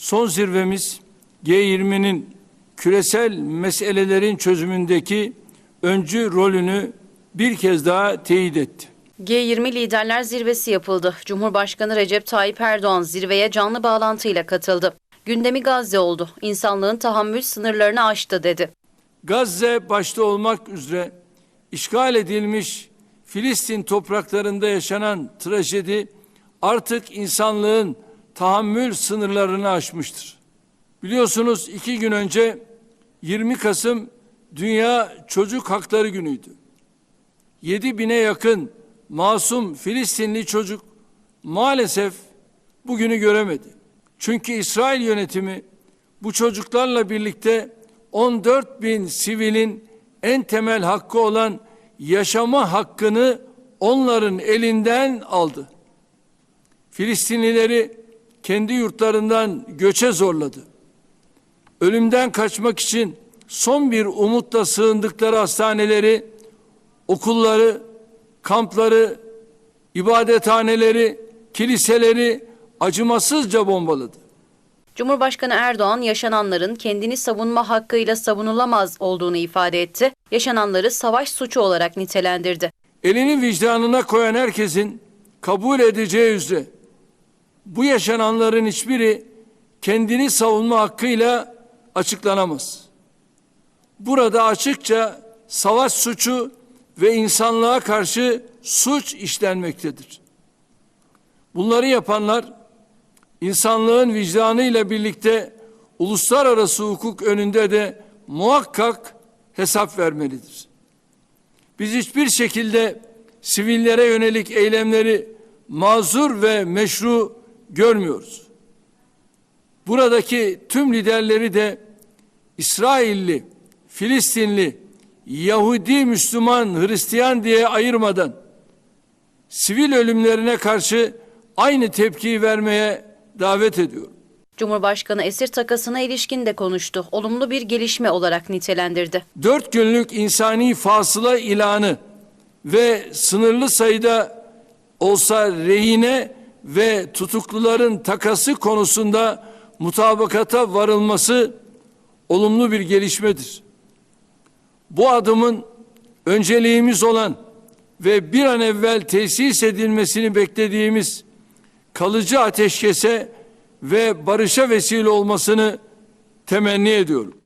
son zirvemiz G20'nin küresel meselelerin çözümündeki öncü rolünü bir kez daha teyit etti. G20 Liderler Zirvesi yapıldı. Cumhurbaşkanı Recep Tayyip Erdoğan zirveye canlı bağlantıyla katıldı. Gündemi Gazze oldu. İnsanlığın tahammül sınırlarını aştı dedi. Gazze başta olmak üzere işgal edilmiş Filistin topraklarında yaşanan trajedi artık insanlığın tahammül sınırlarını aşmıştır. Biliyorsunuz iki gün önce 20 Kasım Dünya Çocuk Hakları Günü'ydü. 7 bine yakın masum Filistinli çocuk maalesef bugünü göremedi. Çünkü İsrail yönetimi bu çocuklarla birlikte 14 bin sivilin en temel hakkı olan yaşama hakkını onların elinden aldı. Filistinlileri kendi yurtlarından göçe zorladı. Ölümden kaçmak için son bir umutla sığındıkları hastaneleri, okulları, kampları, ibadethaneleri, kiliseleri acımasızca bombaladı. Cumhurbaşkanı Erdoğan yaşananların kendini savunma hakkıyla savunulamaz olduğunu ifade etti. Yaşananları savaş suçu olarak nitelendirdi. elini vicdanına koyan herkesin kabul edeceği üzere bu yaşananların hiçbiri kendini savunma hakkıyla açıklanamaz. Burada açıkça savaş suçu ve insanlığa karşı suç işlenmektedir. Bunları yapanlar insanlığın vicdanıyla birlikte uluslararası hukuk önünde de muhakkak hesap vermelidir. Biz hiçbir şekilde sivillere yönelik eylemleri mazur ve meşru görmüyoruz. Buradaki tüm liderleri de İsrailli, Filistinli, Yahudi, Müslüman, Hristiyan diye ayırmadan sivil ölümlerine karşı aynı tepkiyi vermeye davet ediyorum. Cumhurbaşkanı esir takasına ilişkin de konuştu. Olumlu bir gelişme olarak nitelendirdi. dört günlük insani fasıla ilanı ve sınırlı sayıda olsa rehine ve tutukluların takası konusunda mutabakata varılması olumlu bir gelişmedir. Bu adımın önceliğimiz olan ve bir an evvel tesis edilmesini beklediğimiz kalıcı ateşkese ve barışa vesile olmasını temenni ediyorum.